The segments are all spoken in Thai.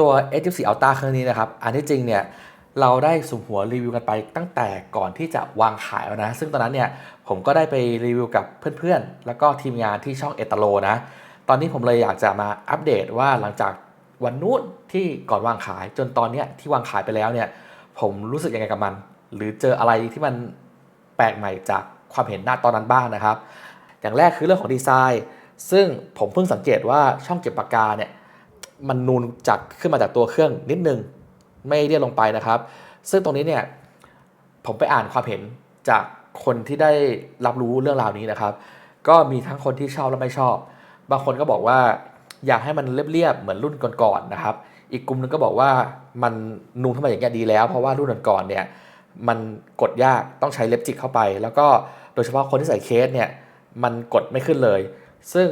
ตัว S24 Ultra เครื่องนี้นะครับ อันที่จริงเนี่ยเราได้สุมหัวรีวิวกันไปตั้งแต่ก่อนที่จะวางขายแล้วนะ ซึ่งตอนนั้นเนี่ยผมก็ได้ไปรีวิวกับเพื่อนๆ แล้วก็ทีมงานที่ช่องเอตโลนะ ตอนนี้ผมเลยอยากจะมาอัปเดตว่าหลังจากวันนู้นที่ก่อนวางขายจนตอนเนี้ยที่วางขายไปแล้วเนี่ยผมรู้สึกยังไงกับมัน หรือเจออะไรที่มันแปลกใหม่จากความเห็นหน้าตอนนั้นบ้างนะครับ อย่างแรกคือเรื่องของดีไซน์ ซึ่งผมเพิ่งสังเกตว่าช่องเก็บปากกาเนี่ย มันนูนจากขึ้นมาจากตัวเครื่องนิดนึง ไม่เรียบลงไปนะครับ ซึ่งตรงนี้เนี่ยผมไปอ่านความเห็นจากคนที่ได้รับรู้เรื่องราวนี้นะครับ ก็มีทั้งคนที่ชอบและไม่ชอบ บางคนก็บอกว่าอยากให้มันเรียบๆเหมือนรุ่นก่อนๆนะครับ อีกกลุ่มนึงก็บอกว่ามันนูนขึ้นมาอย่างเงี้ยดีแล้ว เพราะว่ารุ่นก่อนๆเนี่ยมันกดยากต้องใช้เล็บจิกเข้าไป แล้วก็โดยเฉพาะคนที่ใส่เคสเนี่ยมันกดไม่ขึ้นเลย ซึ่ง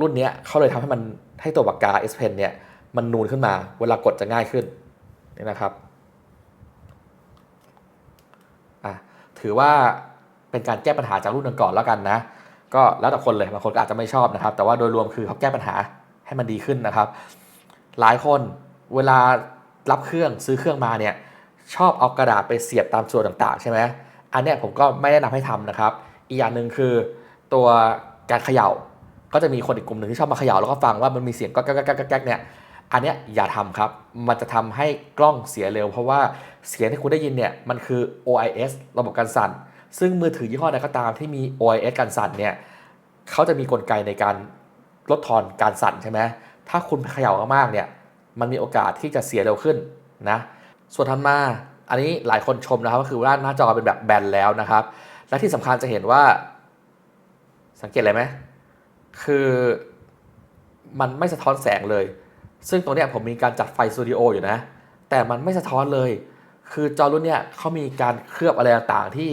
รุ่นนี้เขาเลยทำให้มัน ให้ตัวปากกา S Pen เนี่ยมันนูนขึ้นมา เวลากดจะง่ายขึ้นนี่นะครับถือว่าเป็นการแก้ปัญหาจากรุ่นก่อนแล้วกันนะ ก็แล้วแต่คนเลยบางคนก็อาจจะไม่ชอบนะครับ แต่ว่าโดยรวมคือเขาแก้ปัญหาให้มันดีขึ้นนะครับ หลายคนเวลารับเครื่องซื้อเครื่องมาเนี่ยชอบเอากระดาษไปเสียบตามส่วนต่างๆ ใช่ไหมอันเนี้ยผมก็ไม่แนะนำให้ทำนะครับ อีกอย่างหนึ่งคือตัวการเขย่า ก็จะมีคนอีกกลุ่มหนึ่งที่ชอบมาเขย่าแล้วก็ฟังว่ามันมีเสียงก็แก๊กแก๊กแก๊กเนี่ยอันเนี้ยอย่าทำครับ มันจะทำให้กล้องเสียเร็ว เพราะว่าเสียงที่คุณได้ยินเนี่ยมันคือ OIS ระบบการสั่น ซึ่งมือถือยี่ห้อใดก็ตามที่มี OIS การสั่นเนี่ยเขาจะมีกลไกในการลดทอนการสั่นใช่ไหมถ้าคุณเขย่ามากๆเนี่ยมันมีโอกาสที่จะเสียเร็วขึ้นนะส่วนถัดมาอันนี้หลายคนชมนะครับก็คือว่าหน้าจอเป็นแบบแบนแล้วนะครับ และที่สำคัญจะเห็นว่าสังเกตอะไรไหม คือมันไม่สะท้อนแสงเลย ซึ่งตรงนี้ผมมีการจัดไฟสตูดิโออยู่นะ แต่มันไม่สะท้อนเลย คือจอรุ่นเนี้ยเขามีการเคลือบอะไรต่างๆ ที่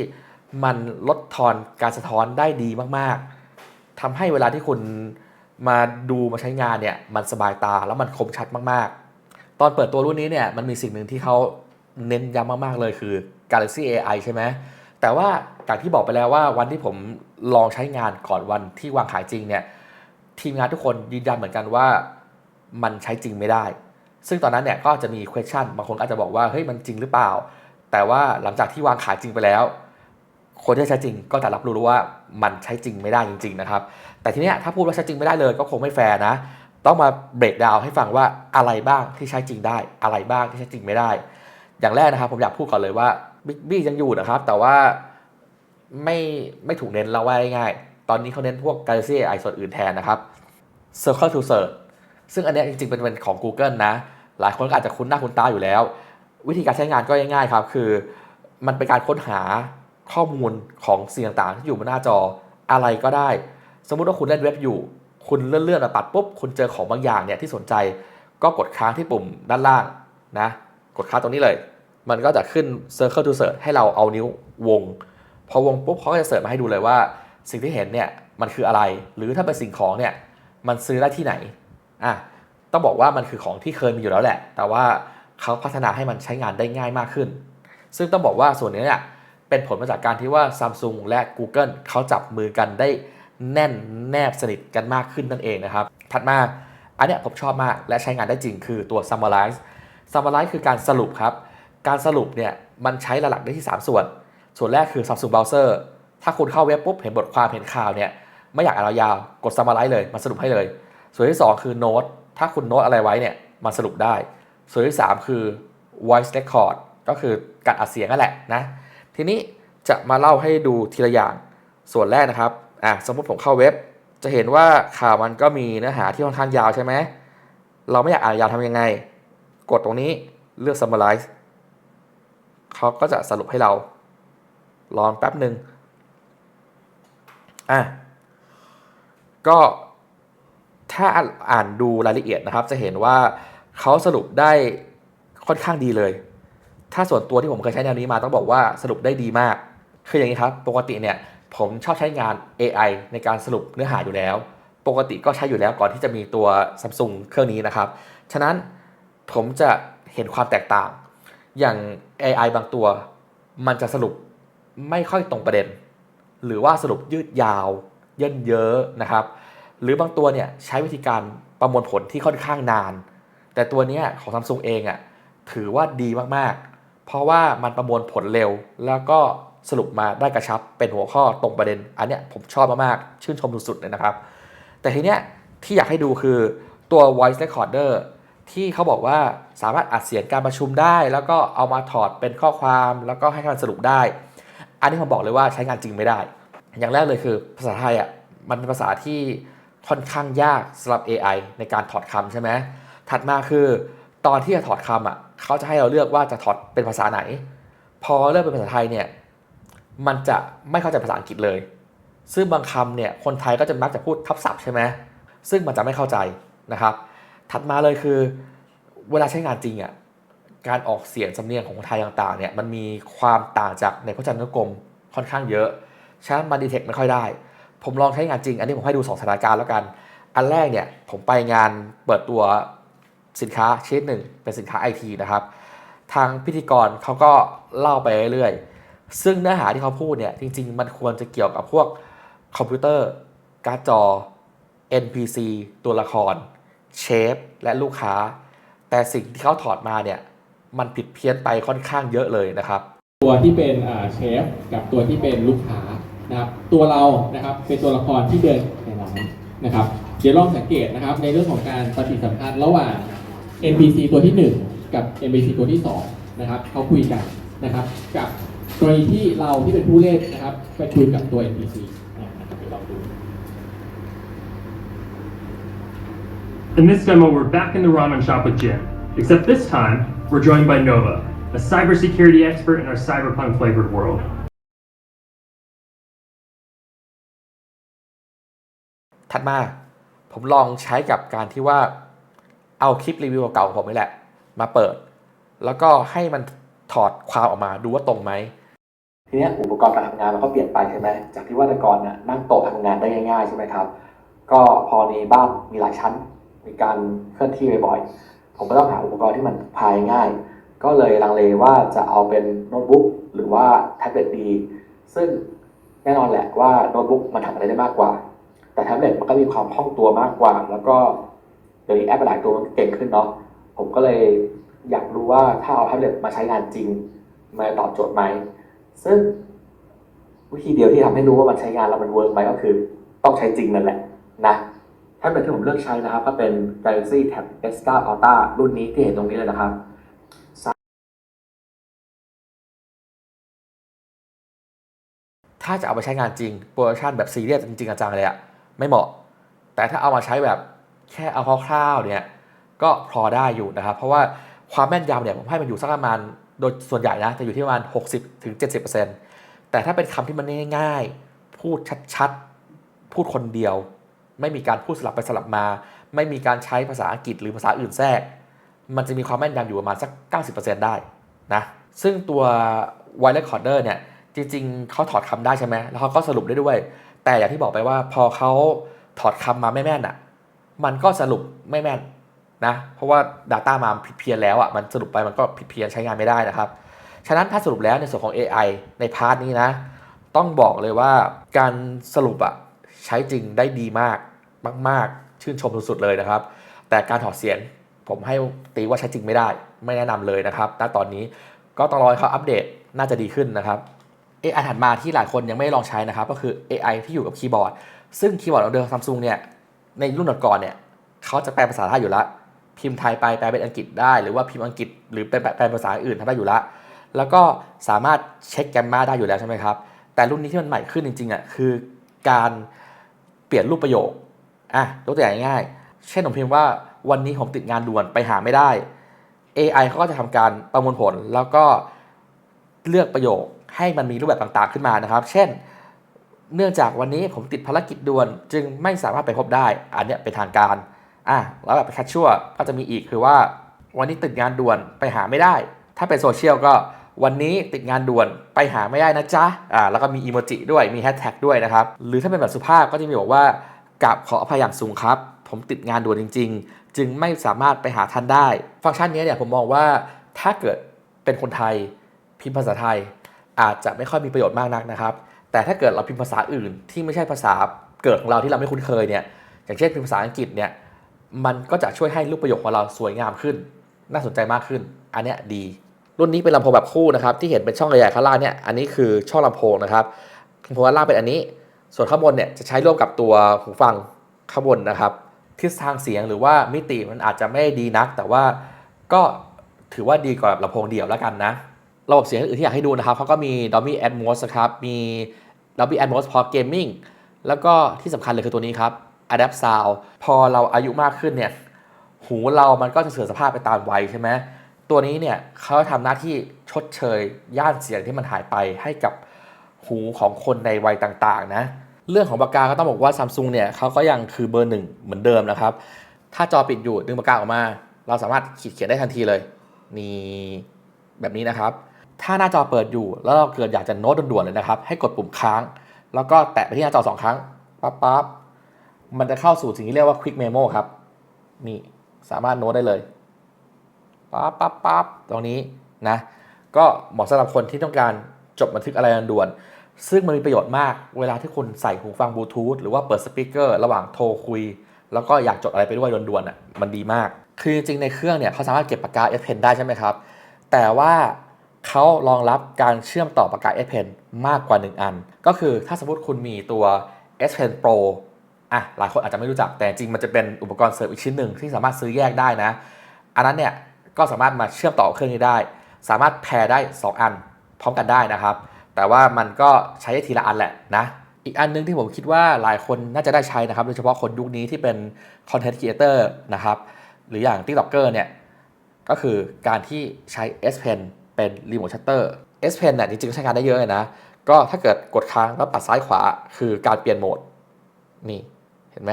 มันลดทอนการสะท้อนได้ดีมากๆทำให้เวลาที่คุณมาดูมาใช้งานเนี่ยมันสบายตาแล้วมันคมชัดมากๆ ตอนเปิดตัวรุ่นนี้เนี่ยมันมีสิ่งหนึ่งที่เขาเน้นย้ำมากๆเลยคือ Galaxy AI ใช่ไหมแต่ว่าจากที่บอกไปแล้วว่าวันที่ผมลองใช้งานก่อนวันที่วางขายจริงเนี่ย ทีมงานทุกคนยืนยันเหมือนกันว่ามันใช้จริงไม่ได้ ซึ่งตอนนั้นเนี่ยก็จะมี question บางคนอาจจะบอกว่าเฮ้ยมันจริงหรือเปล่า แต่ว่าหลังจากที่วางขายจริงไปแล้ว คนที่ใช้จริงก็จะรับรู้ว่ามันใช้จริงไม่ได้จริง ๆ นะครับ แต่ทีเนี้ยถ้าพูดว่าใช้จริงไม่ได้เลยก็คงไม่แฟร์นะ ต้องมาเบรกดาวให้ฟังว่าอะไรบ้างที่ใช้จริงได้ อะไรบ้างที่ใช้จริงไม่ได้ อย่างแรกนะครับผมอยากพูดก่อนเลยว่าบิ๊กบี้ยังอยู่นะครับ แต่ว่าไม่ไม่ถูกเน้นเราว่าง่าย ตอนนี้เขาเน้นพวก Galaxy AI ส่วนอื่นแทนนะครับ Circle to Search ซึ่งอันนี้จริงๆเป็นเป็นของ Google นะ หลายคนก็อาจจะคุ้นหน้าคุ้นตาอยู่แล้ว วิธีการใช้งานก็ง่ายๆครับ คือมันเป็นการค้นหาข้อมูลของสิ่งต่างๆ ที่อยู่บนหน้าจออะไรก็ได้ สมมุติว่าคุณเล่นเว็บอยู่ คุณเลื่อนๆมาปัดปุ๊บ คุณเจอของบางอย่างเนี่ยที่สนใจ ก็กดค้างที่ปุ่มด้านล่างนะ กดค้างตรงนี้เลย มันก็จะขึ้น Circle to Search ให้เราเอานิ้ววง พอวงปุ๊บเขาก็จะเสิร์ชมาให้ดูเลยว่า สิ่งที่เห็นเนี่ยมันคืออะไร หรือถ้าเป็นสิ่งของเนี่ยมันซื้อได้ที่ไหนอะต้องบอกว่ามันคือของที่เคยมีอยู่แล้วแหละ แต่ว่าเขาพัฒนาให้มันใช้งานได้ง่ายมากขึ้น ซึ่งต้องบอกว่าส่วนนี้เนี่ยเป็นผลมาจากการที่ว่า Samsung และ Google เขาจับมือกันได้แน่นแนบสนิทกันมากขึ้นนั่นเองนะครับ ถัดมาอันเนี้ยผมชอบมากและใช้งานได้จริงคือตัว Summarize Summarize คือการสรุปครับ การสรุปเนี่ยมันใช้หลักได้ที่ 3 ส่วน ส่วนแรกคือ Samsung Browser ถ้าคุณเข้าเว็บปุ๊บเห็นบทความเห็นข่าวเนี่ยไม่อยากอ่านยาวกด Summarize เลยมาสรุปให้เลย ส่วนที่ 2 คือโน้ตถ้าคุณโน้ตอะไรไว้เนี่ยมาสรุปได้ ส่วนที่ 3 คือ voice record ก็คือการอัดเสียงนั่นแหละนะทีนี้จะมาเล่าให้ดูทีละอย่างส่วนแรกนะครับอะสมมติผมเข้าเว็บ จะเห็นว่าข่าวมันก็มีเนื้อหาที่ค่อนข้างยาวใช่ไหมเราไม่อยากอ่านยาวทำยังไง กดตรงนี้เลือก summarize เขาก็จะสรุปให้เรา รอแป๊บหนึ่ง อะก็ถ้าอ่านดูรายละเอียดนะครับ จะเห็นว่าเขาสรุปได้ค่อนข้างดีเลย ถ้าส่วนตัวที่ผมเคยใช้แนวนี้มาต้องบอกว่าสรุปได้ดีมาก คืออย่างนี้ครับ ปกติเนี่ยผมชอบใช้งาน AI ในการสรุปเนื้อหาอยู่แล้ว ปกติก็ใช้อยู่แล้วก่อนที่จะมีตัว Samsung เครื่องนี้นะครับ ฉะนั้นผมจะเห็นความแตกต่าง อย่าง AI บางตัว มันจะสรุปไม่ค่อยตรงประเด็น หรือว่าสรุปยืดยาว เยินเยอะนะครับ หรือบางตัวเนี่ยใช้วิธีการประมวลผลที่ค่อนข้างนาน แต่ตัวนี้ของ Samsung เองอะ่ะถือว่าดีมากๆ เพราะว่ามันประมวลผลเร็ว แล้วก็สรุปมาได้กระชับเป็นหัวข้อตรงประเด็น อันเนี้ยผมชอบมากๆ ชื่นชมสุดๆเลยนะครับ แต่ทีเนี้ยที่อยากให้ดูคือตัว voice recorder ที่เขาบอกว่าสามารถอัดเสียงการประชุมได้ แล้วก็เอามาถอดเป็นข้อความ แล้วก็ให้มันสรุปได้ อันนี้ผมบอกเลยว่าใช้งานจริงไม่ได้ อย่างแรกเลยคือภาษาไทยอะมันเป็นภาษาที่ค่อนข้างยากสำหรับ AI ในการถอดคำใช่ไหมถัดมาคือตอนที่จะถอดคำอะเขาจะให้เราเลือกว่าจะถอดเป็นภาษาไหน พอเลือกเป็นภาษาไทยเนี่ยมันจะไม่เข้าใจภาษาอังกฤษเลย ซึ่งบางคำเนี่ยคนไทยก็จะมักจะพูดทับศัพท์ใช่ไหมซึ่งมันจะไม่เข้าใจนะครับ ถัดมาเลยคือ เวลาใช้งานจริงอะ การออกเสียงสำเนียงของคนไทยต่างๆเนี่ยมันมีความต่างจากในพจนานุกรมค่อนข้างเยอะฉะนั้นมันดีเทคไม่ค่อยได้ ผมลองใช้งานจริง อันนี้ผมให้ดู 2 สถานการณ์แล้วกัน อันแรกเนี่ยผมไปงานเปิดตัวสินค้าชนิดหนึ่งเป็นสินค้าไอทีนะครับ ทางพิธีกรเขาก็เล่าไปเรื่อยๆ ซึ่งเนื้อหาที่เขาพูดเนี่ยจริง ๆ มันควรจะเกี่ยวกับพวกคอมพิวเตอร์การ์ดจอ NPC ตัวละครเชฟและลูกค้า แต่สิ่งที่เขาถอดมาเนี่ย มันผิดเพี้ยนไปค่อนข้างเยอะเลยนะครับ ตัวที่เป็นอ่าเชฟกับตัวที่เป็นลูกค้านะครับตัวเรานะครับเป็นตัวละครที่เดินในร้านนะครับเดี๋ยวลองสังเกตนะครับในเรื่องของการปฏิสัมพันธ์ระหว่าง NPC ตัวที่ 1 กับ NPC ตัวที่2นะครับเขาคุยกันนะครับกับกรณีที่เราที่เป็นผู้เล่นนะครับไปคุยกับตัว NPC นะครับเดี๋ยวลองดู In this demo, we're back in the ramen shop with Jim, except this time, we're joined by Nova, a cybersecurity expert in our cyberpunk flavored world. ถัดมาผมลองใช้กับการที่ว่าเอาคลิปรีวิวเก่าๆของผมนี่แหละ มาเปิด แล้วก็ให้มันถอดความออกมาดูว่าตรงไหมทีนี้อุปกรณ์การทำงานมันก็เปลี่ยนไปใช่ไหมจากที่ว่าแต่ก่อนน่ะนั่งโต๊ะทำงานได้ง่ายๆใช่ไหมครับ ก็พอในบ้านมีหลายชั้น มีการเคลื่อนที่บ่อยๆ ผมก็ต้องหาอุปกรณ์ที่มันพายง่าย ก็เลยลังเลว่าจะเอาเป็นโน้ตบุ๊กหรือว่าแท็บเล็ตดี ซึ่งแน่นอนแหละว่าโน้ตบุ๊กมันทำอะไรได้มากกว่า แต่แท็บเล็ตมันก็มีความคล่องตัวมากกว่า แล้วก็เดี๋ยวนี้แอปหลายตัวมันเก่งขึ้นเนาะผมก็เลยอยากรู้ว่าถ้าเอาแท็บเล็ตมาใช้งานจริงมันตอบโจทย์ไหม ซึ่งวิธีเดียวที่ทำให้รู้ว่ามันใช้งานแล้วมันเวิร์กไหมก็คือ ต้องใช้จริงนั่นแหละนะ แท็บเล็ตที่ผมเลือกใช้นะครับ ก็เป็น Galaxy Tab S9 Ultra รุ่นนี้ที่เห็นตรงนี้เลยนะครับถ้าจะเอาไปใช้งานจริงโปรดักชันแบบซีเรียสจริงๆจังๆเลยอะไม่เหมาะ แต่ถ้าเอามาใช้แบบแค่เอาคร่าวๆเนี่ยก็พอได้อยู่นะครับ เพราะว่าความแม่นยำเนี่ยผมให้มันอยู่สักประมาณโดยส่วนใหญ่นะจะอยู่ที่ประมาณ 60ถึง70%แต่ถ้าเป็นคำที่มันง่ายๆ พูดชัดๆ พูดคนเดียว ไม่มีการพูดสลับไปสลับมา ไม่มีการใช้ภาษาอังกฤษหรือภาษาอื่นแทรก มันจะมีความแม่นยำอยู่ประมาณสัก 90%ได้นะซึ่งตัว Wire Recorder เนี่ยจริงๆเขาถอดคำได้ใช่ไหมแล้วเขาก็สรุปได้ด้วย แต่อย่างที่บอกไปว่าพอเขาถอดคำมาไม่แม่นอะมันก็สรุปไม่แม่นนะเพราะว่า Data มาผิดเพี้ยนแล้วอะมันสรุปไปมันก็ผิดเพี้ยนใช้งานไม่ได้นะครับฉะนั้นถ้าสรุปแล้วในส่วนของ AI ในพาร์ทนี้นะ ต้องบอกเลยว่าการสรุปอะ ใช้จริงได้ดีมากมาก ๆ ชื่นชมสุดๆเลยนะครับ แต่การถอดเสียงผมให้ตีว่าใช้จริงไม่ได้ ไม่แนะนำเลยนะครับณตอนนี้ก็ต้องรอเขาอัปเดตน่าจะดีขึ้นนะครับ AI ถัดมาที่หลายคนยังไม่ได้ลองใช้นะครับ ก็คือ AI ที่อยู่กับคีย์บอร์ด ซึ่งคีย์บอร์ดของเดิมซัมซุงเนี่ยในรุ่นก่อนเนี่ยเขาจะแปลภาษาไทยอยู่ล้วพิมพ์ไทยไปแปลเป็นอังกฤษได้ หรือว่าพิมพ์อังกฤษหรือเป็นแปลภาษาอื่นทำได้อยู่ล้วแล้วก็สามารถเช็คแกมมาได้อยู่แล้วใช่ไหมครับแต่รุ่นนี้ที่มันใหม่ขึ้นจริงๆอะคือการ ลี่ยนรูปประโยคอะยกตัวอย่างง่ายเช่นผมพิมพ์ว่าวันนี้ผมติดงานด่วนไปหาไม่ได้ AI เขาก็จะทำการประมวลผลแล้วก็เลือกประโยคให้มันมีรูปแบบต่างๆขึ้นมานะครับ เช่น เนื่องจากวันนี้ผมติดภารกิจด่วน จึงไม่สามารถไปพบได้ อันเนี้ยเป็นทางการอะแล้วแบบแคชชัวก็จะมีอีกคือว่า วันนี้ติดงานด่วนไปหาไม่ได้ ถ้าเป็นโซเชียลก็ วันนี้ติดงานด่วนไปหาไม่ได้นะจ๊ะอ่าแล้วก็มีอีโมจิด้วยมีแฮชแท็กด้วยนะครับหรือถ้าเป็นแบบสุภาพก็จะมีบอกว่ากับขออภัยอย่างสูงครับ ผมติดงานด่วนจริง ๆ จึงไม่สามารถไปหาท่านได้ ฟังก์ชันนี้เนี่ยผมมองว่าถ้าเกิดเป็นคนไทยพิมพ์ภาษาไทย อาจจะไม่ค่อยมีประโยชน์มากนักนะครับ แต่ถ้าเกิดเราพิมพ์ภาษาอื่น ที่ไม่ใช่ภาษาเกิดของเราที่เราไม่คุ้นเคยเนี่ยอย่างเช่นพิมพ์ภาษาอังกฤษเนี่ยมันก็จะช่วยให้รูปประโยคของเราสวยงามขึ้น น่าสนใจมากขึ้น อันเนี้ยดี รุ่นนี้เป็นลำโพงแบบคู่นะครับที่เห็นเป็นช่องใหญ่ๆข้างล่างเนี่ยอันนี้คือช่องลำโพงนะครับลำโพงข้างล่างเป็นอันนี้ ส่วนข้างบนเนี่ยจะใช้ร่วมกับตัวหูฟังข้างบนนะครับทิศทางเสียงหรือว่ามิติมันอาจจะไม่ดีนัก แต่ว่าก็ถือว่าดีกว่าลำโพงเดี่ยวแล้วกันนะระบบเสียงอื่นที่อยากให้ดูนะครับเขาก็มี Dolby Atmos ครับมี Dolby Atmos for Gaming แล้วก็ที่สำคัญเลยคือตัวนี้ครับ Adapt Sound พอเราอายุมากขึ้นเนี่ยหูเรามันก็จะเสื่อมสภาพไปตามวัยใช่ไหม ตัวนี้เนี่ยเขาทำหน้าที่ชดเชยย่านเสียงที่มันหายไปให้กับหูของคนในวัยต่างๆนะเรื่องของปากกาก็ต้องบอกว่าซัมซุงเนี่ยเขาก็ยังคือเบอร์หนึ่งเหมือนเดิมนะครับ ถ้าจอปิดอยู่ดึงปากกาออกมา เราสามารถขีดเขียนได้ทันทีเลยนี่แบบนี้นะครับ ถ้าหน้าจอเปิดอยู่แล้วเราเกิดอยากจะโน้ตด่วนๆเลยนะครับ ให้กดปุ่มค้าง แล้วก็แตะไปที่หน้าจอสองครั้งปั๊บปั๊บมันจะเข้าสู่สิ่งที่เรียกว่า Quick Memo ครับนี่สามารถโน้ตได้เลย ปั๊บปั๊บปั๊บตรงนี้นะก็เหมาะสำหรับคนที่ต้องการจดบันทึกอะไรด่วน ซึ่งมันมีประโยชน์มากเวลาที่คุณใส่หูฟังบลูทูธหรือว่าเปิดสปีกเกอร์ระหว่างโทรคุย แล้วก็อยากจดอะไรไปด้วยด่วนๆอะมันดีมาก คือจริงๆในเครื่องเนี่ยเขาสามารถเก็บปากกา S Pen ได้ใช่ไหมครับ แต่ว่าเขารองรับการเชื่อมต่อปากกา S Pen มากกว่า 1 อัน ก็คือถ้าสมมติคุณมีตัว S Pen Pro อะหลายคนอาจจะไม่รู้จักแต่จริงมันจะเป็นอุปกรณ์เสริมอีกชิ้นหนึ่งที่สามารถซื้อแยกได้นะ อันนั้นเนี่ย ก็สามารถมาเชื่อมต่อเครื่องนี้ได้ สามารถแพร์ได้ 2 อันพร้อมกันได้นะครับ แต่ว่ามันก็ใช้ได้ทีละอันแหละนะอีกอันนึงที่ผมคิดว่าหลายคนน่าจะได้ใช้นะครับโดยเฉพาะคนยุคนี้ที่เป็น Content Creator นะครับหรืออย่าง TikToker เนี่ยก็คือการที่ใช้ S Pen เป็น Remote Shutter S Pen เนี่ยจริงๆใช้งานได้เยอะเลยนะ ก็ถ้าเกิดกดค้างแล้วปัดซ้ายขวาคือการเปลี่ยนโหมด นี่ เห็นไหม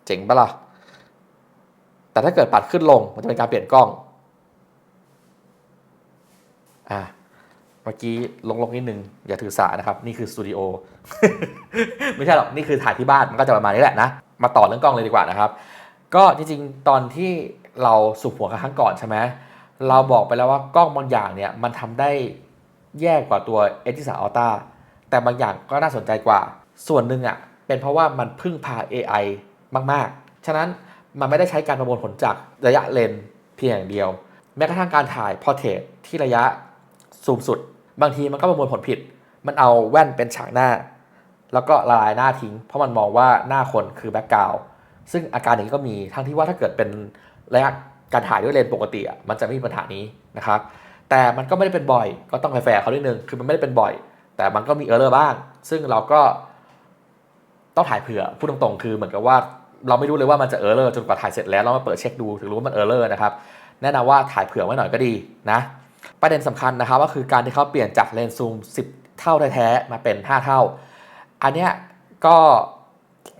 เจ๋งปะล่ะ แต่ถ้าเกิดปัดขึ้นลงมันจะเป็นการเปลี่ยนกล้อง อะเมื่อกี้ลงลงนิดนึง อย่าถือสานะครับ นี่คือสตูดิโอไม่ใช่หรอก นี่คือถ่ายที่บ้านมันก็จะประมาณนี้แหละนะ มาต่อเรื่องกล้องเลยดีกว่านะครับ ก็จริงๆ ตอนที่เราสูบหัวกันครั้งก่อนใช่ไหมเราบอกไปแล้วว่ากล้องบางอย่างเนี่ยมันทำได้แย่กว่าตัว s อ3 Ultra แต่บางอย่างก็น่าสนใจกว่า ส่วนหนึ่งอะเป็นเพราะว่ามันพึ่งพา AI มาก ๆ ฉะนั้นมันไม่ได้ใช้การประมวลผลจากระยะเลนเพียงอย่างเดียว แม้กระทั่งการถ่ายพอร์เทรตที่ระยะซูมสุด บางทีมันก็ประมวลผลผิด มันเอาแว่นเป็นฉากหน้า แล้วก็ละลายหน้าทิ้ง เพราะมันมองว่าหน้าคนคือแบ็กกราวด์ซึ่งอาการอย่างนี้ก็มีทั้งที่ว่าถ้าเกิดเป็นระยะการถ่ายด้วยเลนส์ปกติอะมันจะไม่มีปัญหานี้นะครับ แต่มันก็ไม่ได้เป็นบ่อย ก็ต้องแฟร์ๆเขาด้วยนึงคือมันไม่ได้เป็นบ่อย แต่มันก็มีเออร์เลอร์บ้าง ซึ่งเราก็ต้องถ่ายเผื่อพูดตรงๆ คือเหมือนกับว่า เราไม่รู้เลยว่ามันจะเออร์เลอร์จนกว่าถ่ายเสร็จแล้วเรามาเปิดเช็คดูถึงรู้ว่ามันเออร์เลอร์นะครับแนะนำว่าถ่ายเผื่อไว้หน่อยก็ดีนะประเด็นสำคัญนะครับก็คือการที่เขาเปลี่ยนจากเลนส์ซูม 10 เท่าแท้ๆมาเป็น 5 เท่า อันเนี้ยก็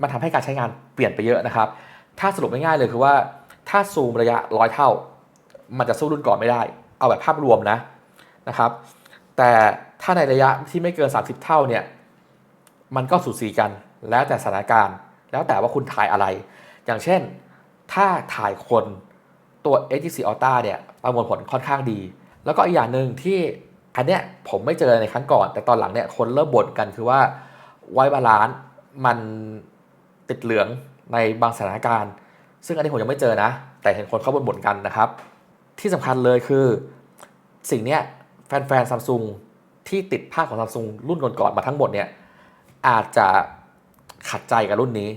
มันทำให้การใช้งานเปลี่ยนไปเยอะนะครับ ถ้าสรุปง่ายๆเลยคือว่าถ้าซูมระยะร้อยเท่า มันจะสู้รุ่นก่อนไม่ได้ เอาแบบภาพรวมนะนะครับ แต่ถ้าในระยะที่ไม่เกิน 30 เท่าเนี่ยมันก็สูสีกันแล้วแต่สถานการณ์ แล้วแต่ว่าคุณถ่ายอะไร อย่างเช่น ถ้าถ่ายคนตัว HTC Ultra เนี่ยประมวลผลค่อนข้างดี แล้วก็อีกอย่างหนึ่งที่อันเนี้ยผมไม่เจอในครั้งก่อน แต่ตอนหลังเนี่ยคนเริ่มบ่นกันคือว่าไวบาลานซ์มันติดเหลืองในบางสถานการณ์ ซึ่งอันนี้ผมยังไม่เจอนะ แต่เห็นคนเขาบ่นๆกันนะครับ ที่สำคัญเลยคือสิ่งเนี้ยแฟนๆซัมซุงที่ติดภาพของซัมซุงรุ่นก่อนๆมาทั้งหมดเนี่ยอาจจะ ขัดใจกับรุ่นนี้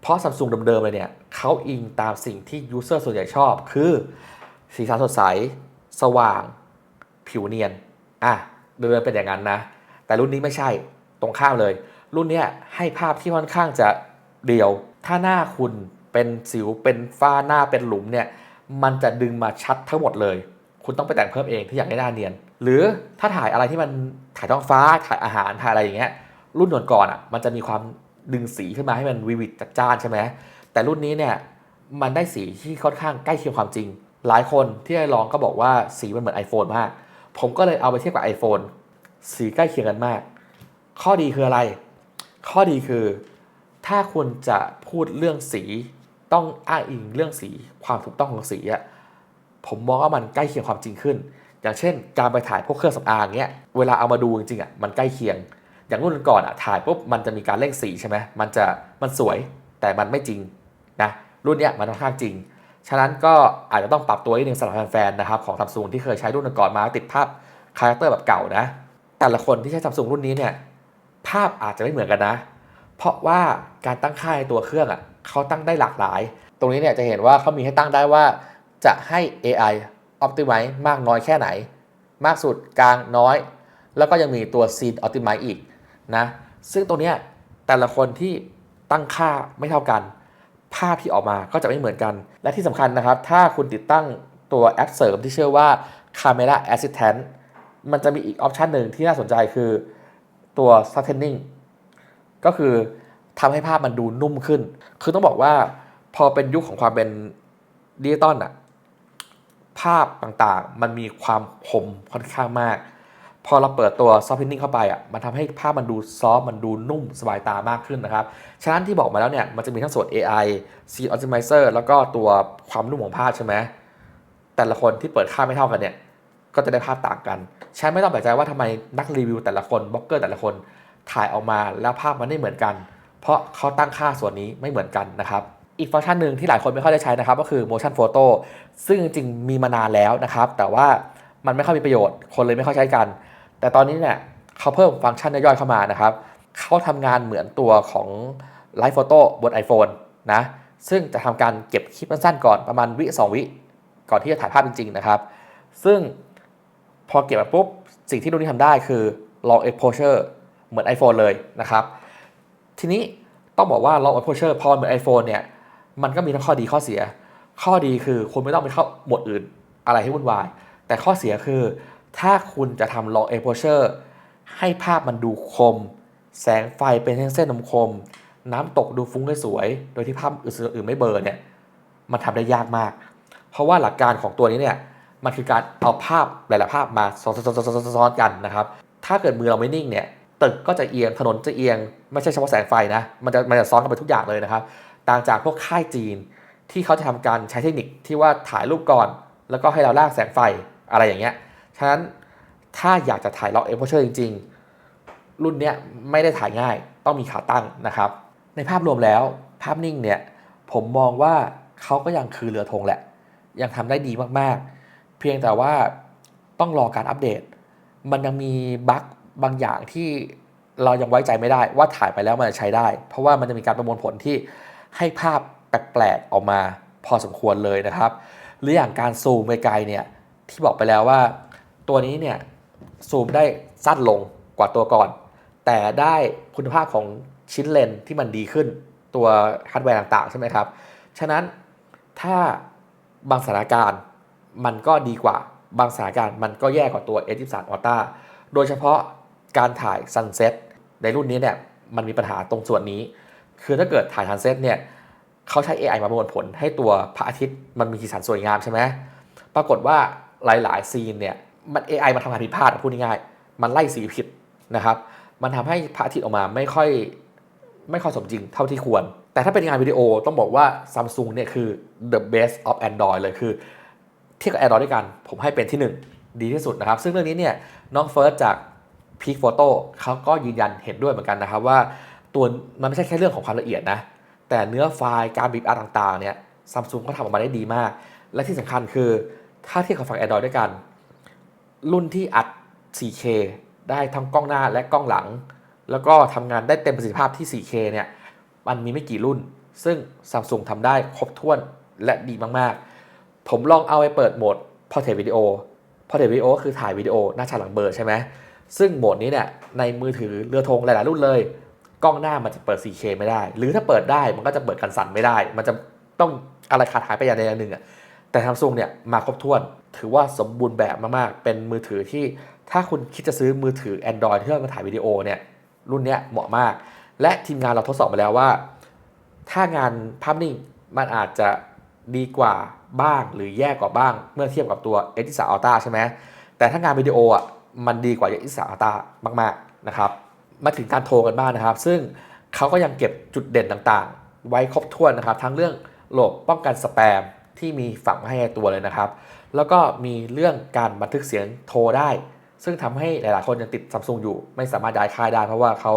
เพราะซัมซุงเดิมๆเลยเนี่ยเขาอิงตามสิ่งที่ยูเซอร์ส่วนใหญ่ชอบ คือสีสันสดใส สว่าง ผิวเนียน อะเดิมๆเป็นอย่างนั้นนะ แต่รุ่นนี้ไม่ใช่ตรงข้ามเลย รุ่นเนี้ยให้ภาพที่ค่อนข้างจะเดียว ถ้าหน้าคุณเป็นสิวเป็นฝ้าหน้าเป็นหลุมเนี่ยมันจะดึงมาชัดทั้งหมดเลย คุณต้องไปแต่งเพิ่มเองที่อยากได้หน้าเนียน หรือถ้าถ่ายอะไรที่มันถ่ายท้องฟ้าถ่ายอาหารถ่ายอะไรอย่างเงี้ยรุ่นก่อนๆอะมันจะมีความ ดึงสีขึ้นมาให้มันวิวิดจัดจ้านใช่ไหมแต่รุ่นนี้เนี่ยมันได้สีที่ค่อนข้างใกล้เคียงความจริง หลายคนที่ได้ลองก็บอกว่าสีมันเหมือน iPhone มาก ผมก็เลยเอาไปเทียบกับ iPhone สีใกล้เคียงกันมาก ข้อดีคืออะไร ข้อดีคือ ถ้าคุณจะพูดเรื่องสีต้องอ้างอิงเรื่องสีความถูกต้องของสีอะผมมองว่ามันใกล้เคียงความจริงขึ้น อย่างเช่น การไปถ่ายพวกเครื่องสำอางเงี้ยเวลาเอามาดูจริงๆอะมันใกล้เคียง อย่างรุ่นก่อนอะถ่ายปุ๊บมันจะมีการเร่งสีใช่ไหมมันจะมันสวยแต่มันไม่จริงนะรุ่นเนี้ยมันค่อนข้างจริง ฉะนั้นก็อาจจะต้องปรับตัวนิดนึงสำหรับแฟนๆนะครับของซัมซุงที่เคยใช้รุ่นก่อนมาติดภาพคาแรคเตอร์แบบเก่านะ แต่ละคนที่ใช้ซัมซุงรุ่นนี้เนี่ยภาพอาจจะไม่เหมือนกันนะ เพราะว่าการตั้งค่าในตัวเครื่องอะเขาตั้งได้หลากหลาย ตรงนี้เนี่ยจะเห็นว่าเขามีให้ตั้งได้ว่าจะให้ AI Optimize มากน้อยแค่ไหน มากสุดกลางน้อย แล้วก็ยังมีตัว Scene Optimize อีก นะซึ่งตัวเนี้ยแต่ละคนที่ตั้งค่าไม่เท่ากัน ภาพที่ออกมาก็จะไม่เหมือนกัน และที่สำคัญนะครับ ถ้าคุณติดตั้งตัวแอปเสริมที่ชื่อว่า Camera Assistant มันจะมีอีกออปชันหนึ่งที่น่าสนใจคือตัว Softening ก็คือทำให้ภาพมันดูนุ่มขึ้น คือต้องบอกว่าพอเป็นยุคของความเป็นดิจิตอลอะภาพต่างๆ มันมีความคมค่อนข้างมาก พอเราเปิดตัว soft pinning เข้าไปอะมันทำให้ภาพมันดูซอฟต์มันดูนุ่มสบายตามากขึ้นนะครับ ฉะนั้นที่บอกมาแล้วเนี่ย มันจะมีทั้งส่วน AI Scene Optimizer แล้วก็ตัวความนุ่มของภาพใช่ไหมแต่ละคนที่เปิดค่าไม่เท่ากันเนี่ย ก็จะได้ภาพต่างกัน ฉันไม่ต้องแปลกใจว่าทำไมนักรีวิวแต่ละคนบล็อกเกอร์แต่ละคนถ่ายออกมาแล้วภาพมันไม่เหมือนกัน เพราะเขาตั้งค่าส่วนนี้ไม่เหมือนกันนะครับอีกฟังก์ชันหนึ่งที่หลายคนไม่ค่อยได้ใช้นะครับ ก็คือ motion photo ซึ่งจริงๆมีมานานแล้วนะครับ แต่ว่ามันไม่ค่อยมีประโยชน์ คนเลยไม่ค่อยใช้กัน แต่ตอนนี้เนี่ยเขาเพิ่มฟังก์ชันย่อยเข้ามานะครับเขาทำงานเหมือนตัวของ Live Photo บน iPhone นะซึ่งจะทำการเก็บคลิปสั้นๆก่อนประมาณวิ2วิ ก่อนที่จะถ่ายภาพจริง ๆ นะครับ ซึ่งพอเก็บมาปุ๊บ สิ่งที่รุ่นนี้ทำได้คือ long exposure เหมือน iPhone เลยนะครับ ทีนี้ต้องบอกว่า long exposure พอเหมือน iPhone เนี่ย มันก็มีทั้งข้อดีข้อเสีย ข้อดีคือคุณไม่ต้องไปเข้าหมดอื่นอะไรให้วุ่นวาย แต่ข้อเสียคือ ถ้าคุณจะทำ long exposure ให้ภาพมันดูคม แสงไฟเป็นเส้นๆคม น้ำตกดูฟุ้งได้สวย โดยที่ภาพอื่นๆไม่เบลอเนี่ย มันทำได้ยากมาก เพราะว่าหลักการของตัวนี้เนี่ย มันคือการเอาภาพหลายๆภาพมาซ้อนๆๆๆๆกันนะครับ ถ้าเกิดมือเราไม่นิ่งเนี่ย ตึกก็จะเอียง ถนนจะเอียง ไม่ใช่เฉพาะแสงไฟนะ มันจะมันจะซ้อนกันไปทุกอย่างเลยนะครับ ต่างจากพวกค่ายจีนที่เขาจะทำการใช้เทคนิคที่ว่าถ่ายรูปก่อน แล้วก็ให้เราลากแสงไฟอะไรอย่างเงี้ย ฉะนั้นถ้าอยากจะถ่ายล็อกเอ็กโพเชอร์จริง ๆ รุ่นเนี้ยไม่ได้ถ่ายง่าย ต้องมีขาตั้งนะครับ ในภาพรวมแล้วภาพนิ่งเนี่ยผมมองว่าเขาก็ยังคือเรือธงแหละ ยังทำได้ดีมากๆ เพียงแต่ว่าต้องรอการอัปเดต มันยังมีบั๊กบางอย่างที่เรายังไว้ใจไม่ได้ว่าถ่ายไปแล้วมันจะใช้ได้ เพราะว่ามันจะมีการประมวลผลที่ให้ภาพแปลกๆออกมาพอสมควรเลยนะครับ หรืออย่างการซูมไกลๆเนี่ยที่บอกไปแล้วว่า ตัวนี้เนี่ยซูมได้สั้นลงกว่าตัวก่อน แต่ได้คุณภาพของชิ้นเลนที่มันดีขึ้น ตัวฮาร์ดแวร์ต่างๆ ใช่ไหมครับ ฉะนั้นถ้าบางสถานการณ์มันก็ดีกว่า บางสถานการณ์มันก็แย่กว่าตัว S23 Ultra โดยเฉพาะการถ่าย Sunset ในรุ่นนี้เนี่ยมันมีปัญหาตรงส่วนนี้ คือถ้าเกิดถ่าย Sunset เนี่ยเขาใช้ AI มาประมวลผลให้ตัวพระอาทิตย์มันมีสีสันสวยงามใช่ไหมปรากฏว่าหลายๆซีนเนี่ย มัน AI มันทำงานผิดพลาดพูดง่ายๆมันไล่สีผิดนะครับ มันทำให้พระอาทิตย์ออกมาไม่ค่อยไม่ค่อยสมจริงเท่าที่ควร แต่ถ้าเป็นงานวิดีโอต้องบอกว่า Samsung เนี่ยคือ the best of Android เลยคือ เทียบกับ Android ด้วยกัน ผมให้เป็นที่ 1 ดีที่สุดนะครับ ซึ่งเรื่องนี้เนี่ยน้องเฟิร์สจาก Peak Photo เขาก็ยืนยันเห็นด้วยเหมือนกันนะครับว่าตัวมันไม่ใช่แค่เรื่องของความละเอียดนะ แต่เนื้อไฟล์การบีบอัดต่างๆเนี่ยซัมซุงก็ทำออกมาได้ดีมาก และที่สำคัญคือถ้าเทียบกับฝั่ง Android ด้วยกัน รุ่นที่อัด 4K ได้ทั้งกล้องหน้าและกล้องหลัง แล้วก็ทำงานได้เต็มประสิทธิภาพที่ 4K เนี่ยมันมีไม่กี่รุ่น ซึ่ง Samsung ทำได้ครบถ้วนและดีมากๆ ผมลองเอาไปเปิดโหมด Portrait Video Portrait Video ก็คือถ่ายวิดีโอหน้าฉากหลังเบลอใช่ไหมซึ่งโหมดนี้เนี่ยในมือถือเรือธงหลาย ๆ รุ่นเลย กล้องหน้ามันจะเปิด 4K ไม่ได้ หรือถ้าเปิดได้มันก็จะเปิดกันสั่นไม่ได้ มันจะต้องอะไรขาดหายไปอย่างใดอย่างหนึ่งอะแต่ Samsung เนี่ยมาครบถ้วน ถือว่าสมบูรณ์แบบมากๆ เป็นมือถือที่ถ้าคุณคิดจะซื้อมือถือ Android ที่เอามาถ่ายวิดีโอเนี่ยรุ่นเนี้ยเหมาะมาก และทีมงานเราทดสอบมาแล้วว่า ถ้างานภาพนิ่งมันอาจจะดีกว่าบ้างหรือแย่กว่าบ้าง เมื่อเทียบกับตัว S23 Ultra ใช่ไหมแต่ถ้างานวิดีโออะมันดีกว่า S23 Ultra มากๆนะครับมาถึงการโทรกันบ้างนะครับ ซึ่งเขาก็ยังเก็บจุดเด่นต่างๆ ไว้ครบถ้วนนะครับ ทั้งเรื่องระบบป้องกันสแปมที่มีฝังมาให้ตัวเลยนะครับ แล้วก็มีเรื่องการบันทึกเสียงโทรได้ ซึ่งทำให้หลายๆ คนยังติดซัมซุงอยู่ ไม่สามารถย้ายค่ายได้เพราะว่าเขา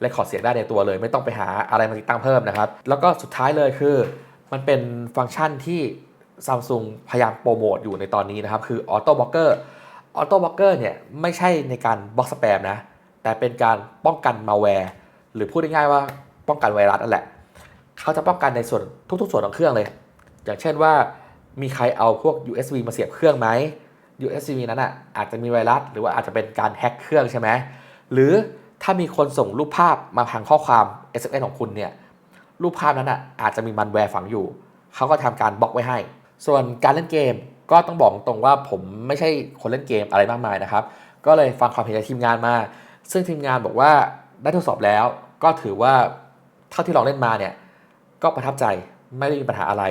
เลคคอร์ดเสียงได้ในตัวเลย ไม่ต้องไปหาอะไรมาติดตั้งเพิ่มนะครับ แล้วก็สุดท้ายเลยคือ มันเป็นฟังก์ชันที่ซัมซุงพยายามโปรโมทอยู่ในตอนนี้นะครับ คือ Auto Blocker Auto Blocker เนี่ยไม่ใช่ในการบล็อกสแปมนะ แต่เป็นการป้องกันมาแวร์หรือพูดง่ายๆว่าป้องกันไวรัสนั่นแหละ เขาจะป้องกันในส่วนทุก ๆ ส่วนของเครื่องเลย อย่างเช่นว่า มีใครเอาพวก USB มาเสียบเครื่องไหม USB นั้นอะอาจจะมีไวรัสหรือว่าอาจจะเป็นการแฮ็กเครื่องใช่ไหมหรือถ้ามีคนส่งรูปภาพมาพังข้อความ SMS ของคุณเนี่ยรูปภาพนั้นอะอาจจะมีมันแวร์ฝังอยู่ เขาก็ทำการบล็อกไว้ให้ ส่วนการเล่นเกมก็ต้องบอกตรงว่าผมไม่ใช่คนเล่นเกมอะไรมากมายนะครับ ก็เลยฟังความเห็นจากทีมงานมา ซึ่งทีมงานบอกว่าได้ทดสอบแล้ว ก็ถือว่าเท่าที่ลองเล่นมาเนี่ยก็ประทับใจไม่ได้มีปัญหาอะไร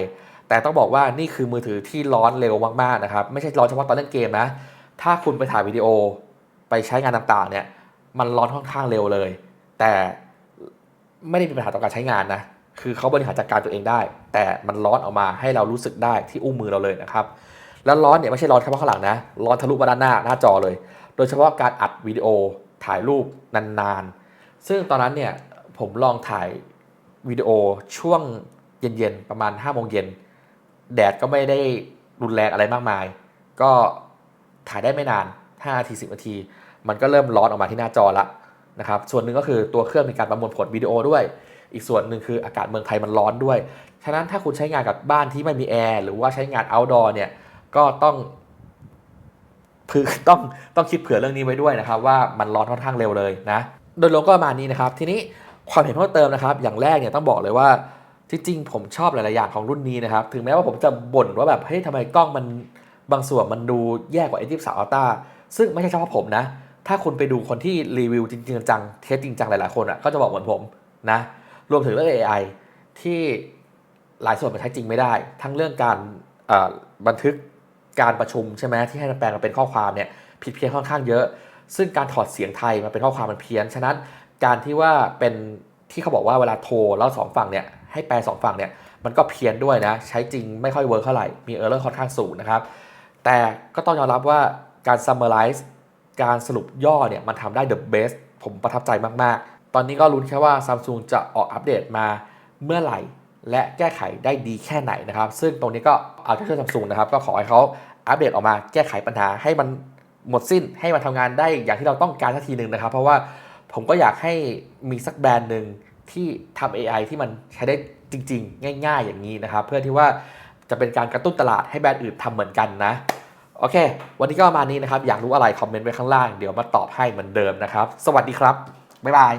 แต่ต้องบอกว่านี่คือมือถือที่ร้อนเร็วมากๆนะครับ ไม่ใช่ร้อนเฉพาะตอนเล่นเกมนะ ถ้าคุณไปถ่ายวิดีโอไปใช้งานต่างๆเนี่ย มันร้อนค่อนข้างเร็วเลย แต่ไม่ได้มีปัญหาต่อการใช้งานนะ คือเขาบริหารจัดการตัวเองได้ แต่มันร้อนออกมาให้เรารู้สึกได้ที่อุ้งมือเราเลยนะครับ แล้วร้อนเนี่ยไม่ใช่ร้อนเฉพาะข้างหลังนะ ร้อนทะลุมาด้านหน้าหน้าจอเลย โดยเฉพาะการอัดวิดีโอถ่ายรูปนานๆ ซึ่งตอนนั้นเนี่ยผมลองถ่ายวิดีโอช่วงเย็นๆ ประมาณ5้าโมงเย็น แดดก็ไม่ได้รุนแรงอะไรมากมาย ก็ถ่ายได้ไม่นาน5นาที10นาที มันก็เริ่มร้อนออกมาที่หน้าจอละนะครับส่วนหนึ่งก็คือตัวเครื่องมีการประมวลผลวิดีโอด้วย อีกส่วนหนึ่งคืออากาศเมืองไทยมันร้อนด้วย ฉะนั้นถ้าคุณใช้งานกับบ้านที่ไม่มีแอร์หรือว่าใช้งาน outdoor เนี่ยก็ต้องคือต้องต้องคิดเผื่อเรื่องนี้ไว้ด้วยนะครับ ว่ามันร้อนค่อนข้างเร็วเลยนะ โดยรวมก็ประมาณนี้นะครับ ทีนี้ความเห็นเพิ่มเติมนะครับ อย่างแรกเนี่ยต้องบอกเลยว่า จริงๆผมชอบหลาย ๆ อย่างของรุ่นนี้นะครับ ถึงแม้ว่าผมจะบ่นว่าแบบเฮ้ยทำไมกล้องมันบางส่วนมันดูแย่กว่า A23 Ultra ซึ่งไม่ใช่เฉพาะผมนะ ถ้าคุณไปดูคนที่รีวิวจริง ๆ จังเทสจริงจังหลาย ๆ คนอะก็จะบอกเหมือนผมนะ รวมถึงเรื่อง AI ที่หลายส่วนมันใช้จริงไม่ได้ ทั้งเรื่องการบันทึกการประชุมใช่ไหมที่ให้แปลงมาเป็นข้อความเนี่ยผิดเพี้ยนค่อนข้างเยอะ ซึ่งการถอดเสียงไทยมาเป็นข้อความมันเพี้ยน ฉะนั้นการที่ว่าเป็น ที่เขาบอกว่าเวลาโทรแล้วสองฝั่งเนี่ยให้แปลสองฝั่งเนี่ยมันก็เพี้ยนด้วยนะ ใช้จริงไม่ค่อยเวิร์กเท่าไหร่ มีเออร์เลอร์ค่อนข้างสูงนะครับ แต่ก็ต้องยอมรับว่าการ summarize การสรุปย่อเนี่ยมันทำได้ the best ผมประทับใจมาก ๆ ตอนนี้ก็ลุ้นแค่ว่า Samsung จะออกอัปเดตมาเมื่อไหร่ และแก้ไขได้ดีแค่ไหนนะครับ ซึ่งตรงนี้ก็เอาใจช่วย Samsung นะครับ ก็ขอให้เขาอัปเดตออกมาแก้ไขปัญหาให้มันหมดสิ้นให้มันทำงานได้อย่างที่เราต้องการสักทีหนึ่งนะครับ เพราะว่า ผมก็อยากให้มีสักแบรนด์หนึ่งที่ทำ AI ที่มันใช้ได้จริง ๆ ง่าย ๆ อย่างนี้นะครับ เพื่อที่ว่าจะเป็นการกระตุ้นตลาดให้แบรนด์อื่นทำเหมือนกันนะ โอเค วันนี้ก็ประมาณนี้นะครับ อยากรู้อะไรคอมเมนต์ไว้ข้างล่าง เดี๋ยวมาตอบให้เหมือนเดิมนะครับ สวัสดีครับ บ๊ายบาย